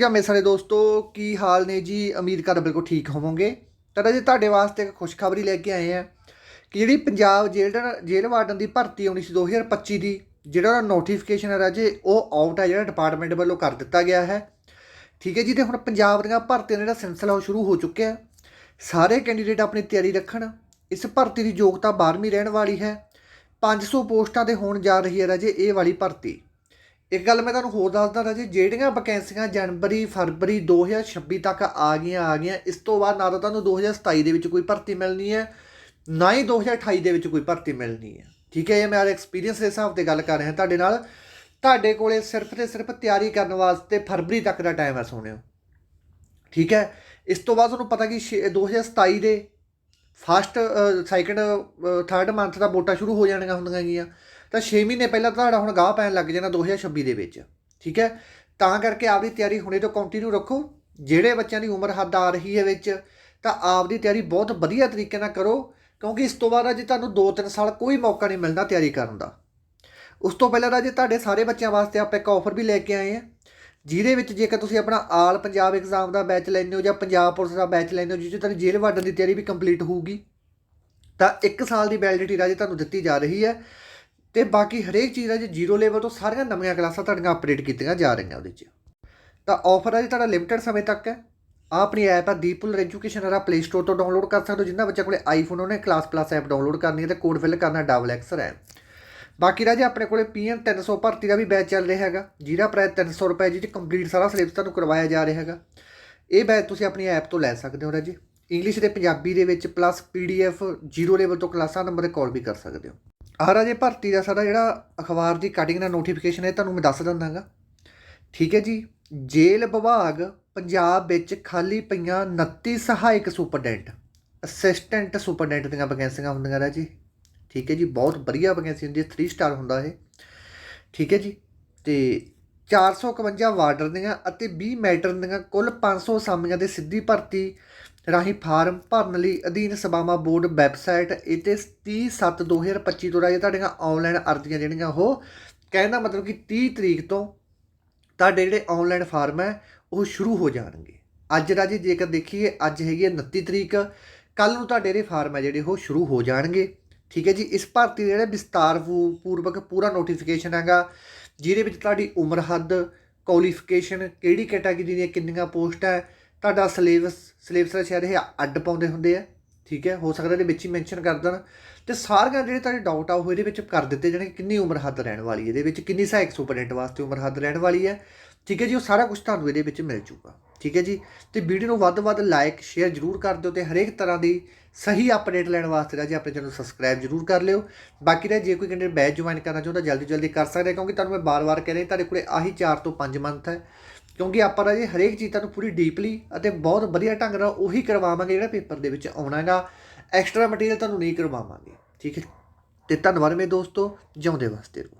ਠੀਕ ਆ, ਮੇਰੇ ਸਾਰੇ ਦੋਸਤੋ, ਕੀ ਹਾਲ ਨੇ ਜੀ? ਉਮੀਦ ਕਰਦਾ ਬਿਲਕੁਲ ਠੀਕ ਹੋਵੋਗੇ। ਤਾਂ ਜੀ ਤੁਹਾਡੇ ਵਾਸਤੇ ਇੱਕ ਖੁਸ਼ਖਬਰੀ ਲੈ ਕੇ ਆਏ ਆ ਕਿ ਜਿਹੜੀ ਪੰਜਾਬ ਜੇਲ੍ਹ ਜੇਲ੍ਹ ਵਾਰਡਨ ਦੀ ਭਰਤੀ ਆਉਣੀ ਸੀ 2025 ਦੀ, ਜਿਹੜਾ ਉਹਦਾ ਨੋਟੀਫਿਕੇਸ਼ਨ ਹੈ ਰਾਜੇ, ਉਹ ਆਊਟ ਹੈ ਜਿਹੜਾ ਡਿਪਾਰਟਮੈਂਟ ਵੱਲੋਂ ਕਰ ਦਿੱਤਾ ਗਿਆ ਹੈ। ਠੀਕ ਹੈ ਜੀ, ਤੇ ਹੁਣ ਪੰਜਾਬ ਦੀਆਂ ਭਰਤੀਆਂ ਦਾ ਜਿਹੜਾ ਸਿਲਸਿਲਾ ਉਹ ਸ਼ੁਰੂ ਹੋ ਚੁੱਕਿਆ ਸਾਰੇ ਕੈਂਡੀਡੇਟ ਆਪਣੀ ਤਿਆਰੀ ਰੱਖਣ। ਇਸ ਭਰਤੀ ਦੀ ਯੋਗਤਾ 12ਵੀਂ ਰਹਿਣ ਵਾਲੀ ਹੈ। 500 ਪੋਸਟਾਂ ਤੇ ਹੋਣ ਜਾ ਰਹੀ ਹੈ ਰਾਜੇ, ਇਹ ਵਾਲੀ ਭਰਤੀ। ਇੱਕ ਗੱਲ ਮੈਂ ਤੁਹਾਨੂੰ ਹੋਰ ਦੱਸਦਾ ਰਾਜੇ, ਜਿਹੜੀਆਂ ਵੈਕੈਂਸੀਆਂ ਜਨਵਰੀ, ਫਰਵਰੀ 2026 ਤੱਕ ਆ ਗਈਆਂ ਆ ਗਈਆਂ, ਇਸ ਤੋਂ ਬਾਅਦ ਨਾ ਤਾਂ ਤੁਹਾਨੂੰ 2027 ਦੇ ਵਿੱਚ ਕੋਈ ਭਰਤੀ ਮਿਲਣੀ ਹੈ, ਨਾ ਹੀ 2028 ਦੇ ਵਿੱਚ ਕੋਈ ਭਰਤੀ ਮਿਲਣੀ ਹੈ। ਠੀਕ ਹੈ, ਇਹ ਮੈਂ ਐਕਸਪੀਰੀਅੰਸ ਦੇ ਹਿਸਾਬ ਤੇ ਗੱਲ ਕਰ ਰਿਹਾ ਤੁਹਾਡੇ ਨਾਲ। ਤੁਹਾਡੇ ਕੋਲੇ ਸਿਰਫ ਤੇ ਸਿਰਫ ਤਿਆਰੀ ਕਰਨ ਵਾਸਤੇ ਫਰਵਰੀ ਤੱਕ ਦਾ ਟਾਈਮ ਹੈ ਸੋਹਣਿਓ। ਠੀਕ ਹੈ, ਇਸ ਤੋਂ ਬਾਅਦ ਤੁਹਾਨੂੰ ਪਤਾ ਕਿ ਛੇ- 2027 ਦੇ ਫਸਟ ਸੈਕੰਡ ਥਰਡ ਮੰਥ ਦਾ ਵੋਟਾਂ ਸ਼ੁਰੂ ਹੋ ਜਾਣੀਆਂ ਹੁੰਦੀਆਂ ਗੀਆਂ। ਤਾਂ 6 ਮਹੀਨੇ ਪਹਿਲਾਂ ਤੁਹਾਡਾ ਹੁਣ ਗਾਹ ਪੈਣ ਲੱਗ ਜਾਣਾ 2026 ਦੇ ਵਿੱਚ, ਠੀਕ ਹੈ? ਤਾਂ ਕਰਕੇ ਆਪਦੀ ਤਿਆਰੀ ਹੁਣੇ ਤੋਂ ਕੰਟੀਨਿਊ ਰੱਖੋ। ਜਿਹੜੇ ਬੱਚਿਆਂ ਦੀ ਉਮਰ ਹੱਦ ਆ ਰਹੀ ਹੈ ਵਿੱਚ, ਤਾਂ ਆਪਦੀ ਤਿਆਰੀ ਬਹੁਤ ਵਧੀਆ ਤਰੀਕੇ ਨਾਲ ਕਰੋ, ਕਿਉਂਕਿ ਇਸ ਤੋਂ ਬਾਅਦ ਅਜੇ ਤੁਹਾਨੂੰ 2-3 ਸਾਲ ਕੋਈ ਮੌਕਾ ਨਹੀਂ ਮਿਲਣਾ ਤਿਆਰੀ ਕਰਨ ਦਾ। ਉਸ ਤੋਂ ਪਹਿਲਾਂ ਰਾਜੇ ਤੁਹਾਡੇ ਸਾਰੇ ਬੱਚਿਆਂ ਵਾਸਤੇ ਆਪਾਂ ਇੱਕ ਆਫਰ ਵੀ ਲੈ ਕੇ ਆਏ ਹਾਂ, ਜਿਹਦੇ ਵਿੱਚ ਜੇਕਰ ਤੁਸੀਂ ਆਪਣਾ ਆਲ ਪੰਜਾਬ ਐਗਜ਼ਾਮ ਦਾ ਬੈਚ ਲੈਂਦੇ ਹੋ ਜਾਂ ਪੰਜਾਬ ਪੁਲਿਸ ਦਾ ਬੈਚ ਲੈਂਦੇ ਹੋ ਜਿਸ 'ਚ ਤੁਹਾਡੀ ਜੇਲ੍ਹ ਵਾਰਡਨ ਦੀ ਤਿਆਰੀ ਵੀ ਕੰਪਲੀਟ ਹੋਊਗੀ, ਤਾਂ 1 ਸਾਲ ਦੀ ਵੈਲਿਡਿਟੀ ਰਾਜੇ ਤੁਹਾਨੂੰ ਦਿੱਤੀ ਜਾ ਰਹੀ ਹੈ। ਤੇ ਬਾਕੀ ਹਰੇਕ ਚੀਜ਼ ਆ ਰਾਜੇ ਜ਼ੀਰੋ ਲੈਵਲ ਤੋਂ ਸਾਰੀਆਂ ਨਵੀਆਂ ਕਲਾਸਾਂ ਤੁਹਾਡੀਆਂ ਅਪਡੇਟ ਕੀਤੀਆਂ ਜਾ ਰਹੀਆਂ ਉਹਦੇ 'ਚ। ਤਾਂ ਆਫਰ ਹੈ ਜੀ ਤੁਹਾਡਾ ਲਿਮਟਿਡ ਸਮੇਂ ਤੱਕ ਹੈ। ਆਹ ਆਪਣੀ ਐਪ ਆ ਦੀਪੁਲ ਐਜੂਕੇਸ਼ਨ ਵਾਲਾ ਪਲੇ ਸਟੋਰ ਤੋਂ ਡਾਊਨਲੋਡ ਕਰ ਸਕਦੇ ਹੋ ਜਿੰਨਾ ਬੱਚਾ ਕੋਲੇ ਆਈਫੋਨ ਉਹਨੇ ਕਲਾਸ ਪਲੱਸ ਐਪ ਡਾਊਨਲੋਡ ਕਰਨੀ ਹੈ ਤੇ ਕੋਡ ਫਿਲ ਕਰਨਾ ਡਬਲ ਐਕਸਰ ਹੈ ਬਾਕੀ ਰਾਜੇ ਆਪਣੇ ਕੋਲੇ ਪੀਐਨ 300 ਭਰਤੀ ਦਾ ਵੀ ਬੈਚ ਚੱਲ ਰਿਹਾ ਹੈਗਾ। ਜਿਹਦਾ ਪ੍ਰਾਈਸ 300 ਰੁਪਏ ਜਿਹਦੇ ਚ ਕੰਪਲੀਟ ਸਾਰਾ ਸਿਲੇਬਸ ਤੁਹਾਨੂੰ ਕਰਵਾਇਆ ਜਾ ਰਿਹਾ ਹੈਗਾ। ਇਹ ਬੈਚ ਤੁਸੀਂ ਆਪਣੀ ਐਪ ਤੋਂ ਲੈ ਸਕਦੇ ਹੋ ਰਾਜੇ। ਇੰਗਲਿਸ਼ ਤੇ ਪੰਜਾਬੀ ਦੇ ਵਿੱਚ ਪਲੱਸ ਪੀਡੀਐਫ ਜ਼ੀਰੋ ਲੈਵਲ ਤੋਂ ਕਲਾਸਾਂ ਨੰਬਰ ਤੇ ਕਾਲ ਵੀ ਕਰ ਸਕਦੇ ਹੋ। ਆਹ ਰਾਜੇ ਭਰਤੀ ਦਾ ਸਾਡਾ ਜਿਹੜਾ ਅਖਬਾਰ ਦੀ ਕਟਿੰਗ ਦਾ ਨੋਟੀਫਿਕੇਸ਼ਨ ਹੈ, ਤੁਹਾਨੂੰ ਮੈਂ ਦੱਸ ਦਿੰਦਾਗਾ। ਠੀਕ ਹੈ ਜੀ, ਜੇਲ੍ਹ ਵਿਭਾਗ ਪੰਜਾਬ ਵਿੱਚ ਖਾਲੀ ਪਈਆਂ 29 ਸਹਾਇਕ ਸੁਪਰਡੈਂਟ ਅਸਿਸਟੈਂਟ ਸੁਪਰਡੈਂਟ ਦੀਆਂ ਵੈਕੈਂਸੀਆਂ ਹੁੰਦੀਆਂ ਰਾਜੀ ਠੀਕ ਹੈ ਜੀ, ਬਹੁਤ ਵਧੀਆ ਵੈਕੈਂਸੀ ਹੁੰਦੀ ਹੈ 3 ਸਟਾਰ ਹੁੰਦਾ ਇਹ। ਠੀਕ ਹੈ ਜੀ, ਤੇ 451 ਵਾਰਡਰ ਦੀਆਂ ਅਤੇ 20 ਮੈਟਰ ਦੀਆਂ ਕੁੱਲ 500 ਅਸਾਮੀਆਂ ਦੇ ਸਿੱਧੀ ਭਰਤੀ ਰਾਹੀਂ ਫਾਰਮ ਭਰਨ ਲਈ ਅਧੀਨ ਸਭਾਵਾਂ ਬੋਰਡ ਵੈਬਸਾਈਟ ਇਹ ਤੇ 30/7/2025 ਤੋਂ ਰਾਹੀਂ ਤੁਹਾਡੀਆਂ ਆਨਲਾਈਨ ਅਰਜ਼ੀਆਂ ਜਿਹੜੀਆਂ ਉਹ ਕਹਿੰਦਾ ਮਤਲਬ ਕਿ 30 ਤਰੀਕ ਤੋਂ ਤੁਹਾਡੇ ਜਿਹੜੇ ਆਨਲਾਈਨ ਫਾਰਮ ਹੈ, ਉਹ ਸ਼ੁਰੂ ਹੋ ਜਾਣਗੇ। ਅੱਜ ਰਾਜੇ ਜੇਕਰ ਦੇਖੀਏ, ਅੱਜ ਹੈਗੀ ਹੈ 29 ਤਰੀਕ ਕੱਲ ਨੂੰ ਤੁਹਾਡੇ ਜਿਹੜੇ ਫਾਰਮ ਹੈ ਜਿਹੜੇ ਉਹ ਸ਼ੁਰੂ ਹੋ ਜਾਣਗੇ। ਠੀਕ ਹੈ ਜੀ, ਇਸ ਭਰਤੀ ਦੇ ਜਿਹੜੇ ਵਿਸਤਾਰ ਪੂ- ਪੂਰਵਕ ਪੂਰਾ ਨੋਟੀਫਿਕੇਸ਼ਨ ਹੈਗਾ, ਜਿਹਦੇ ਵਿੱਚ ਤੁਹਾਡੀ ਉਮਰ ਹੱਦ ਕੁਆਲੀਫਿਕੇਸ਼ਨ ਕਿਹੜੀ ਕੈਟਾਗਰੀ ਦੀਆਂ ਕਿੰਨੀਆਂ ਪੋਸਟ ਹੈ ਤੁਹਾਡਾ ਸਿਲੇਬਸ ਸਿਲੇਬਸ ਦਾ ਸ਼ਾਇਦ ਇਹ ਅੱਡ ਪਾਉਂਦੇ ਹੁੰਦੇ ਆ। ਠੀਕ ਹੈ, ਹੋ ਸਕਦਾ ਇਹਦੇ ਵਿੱਚ ਹੀ ਮੈਂਸ਼ਨ ਕਰ ਦੇਣ। ਤੇ ਸਾਰੀਆਂ ਜਿਹੜੇ ਤੁਹਾਡੇ ਡਾਊਟ ਆ, ਉਹ ਇਹਦੇ ਵਿੱਚ ਕਰ ਦਿੱਤੇ ਜਾਣਗੇ ਕਿੰਨੀ ਉਮਰ ਹੱਦ ਰਹਿਣ ਵਾਲੀ ਹੈ। ਇਹਦੇ ਵਿੱਚ ਕਿੰਨੀ ਸਹਾਇਕ ਸੁਪਰਡੈਂਟ ਵਾਸਤੇ ਉਮਰ ਹੱਦ ਰਹਿਣ ਵਾਲੀ ਹੈ। ਠੀਕ ਹੈ ਜੀ, ਉਹ ਸਾਰਾ ਕੁਝ ਤੁਹਾਨੂੰ ਇਹਦੇ ਵਿੱਚ ਮਿਲ ਜੂਗਾ। ਠੀਕ ਹੈ ਜੀ, ਤੇ ਵੀਡੀਓ ਨੂੰ ਵੱਧ ਤੋਂ ਵੱਧ ਲਾਈਕ ਸ਼ੇਅਰ ਜਰੂਰ ਕਰ ਦਿਓ ਤੇ ਹਰੇਕ ਤਰ੍ਹਾਂ ਦੀ ਸਹੀ ਅਪਡੇਟ ਲੈਣ ਵਾਸਤੇ ਰਾਜੀ ਆਪਣੇ ਚੈਨਲ ਨੂੰ ਸਬਸਕ੍ਰਾਈਬ ਜਰੂਰ ਕਰ ਲਿਓ। ਬਾਕੀ ਦਾ ਜੇ ਕੋਈ ਕਹਿੰਦੇ ਬੈਚ ਜੁਆਇਨ ਕਰਨਾ ਚਾਹੁੰਦਾ, ਜਲਦੀ ਜਲਦੀ ਕਰ ਸਕਦਾ ਕਿਉਂਕਿ ਤੁਹਾਨੂੰ ਮੈਂ ਬਾਰ-ਬਾਰ ਕਹਿ ਰਿਹਾ, ਤੁਹਾਡੇ ਕੋਲੇ ਆਹੀ 4 ਤੋਂ 5 ਮੰਥ ਹੈ। ਕਿਉਂਕਿ ਆਪਾਂ ਰਾਜੀ ਹਰੇਕ ਚੀਜ਼ ਤੁਹਾਨੂੰ ਪੂਰੀ ਡੀਪਲੀ ਅਤੇ ਬਹੁਤ ਵਧੀਆ ਢੰਗ ਨਾਲ ਉਹੀ ਕਰਵਾਵਾਂਗੇ ਜਿਹੜਾ ਪੇਪਰ ਦੇ ਵਿੱਚ ਆਉਣਾ ਹੈਗਾ। ਐਕਸਟਰਾ ਮਟੀਰੀਅਲ ਤੁਹਾਨੂੰ ਨਹੀਂ ਕਰਵਾਵਾਂਗੇ। ਠੀਕ ਹੈ ਤੇ ਧੰਨਵਾਦ ਮੇਰੇ ਦੋਸਤੋ। ਜਿਉਂਦੇ ਵਾਸਤੇ ਰਹੋ।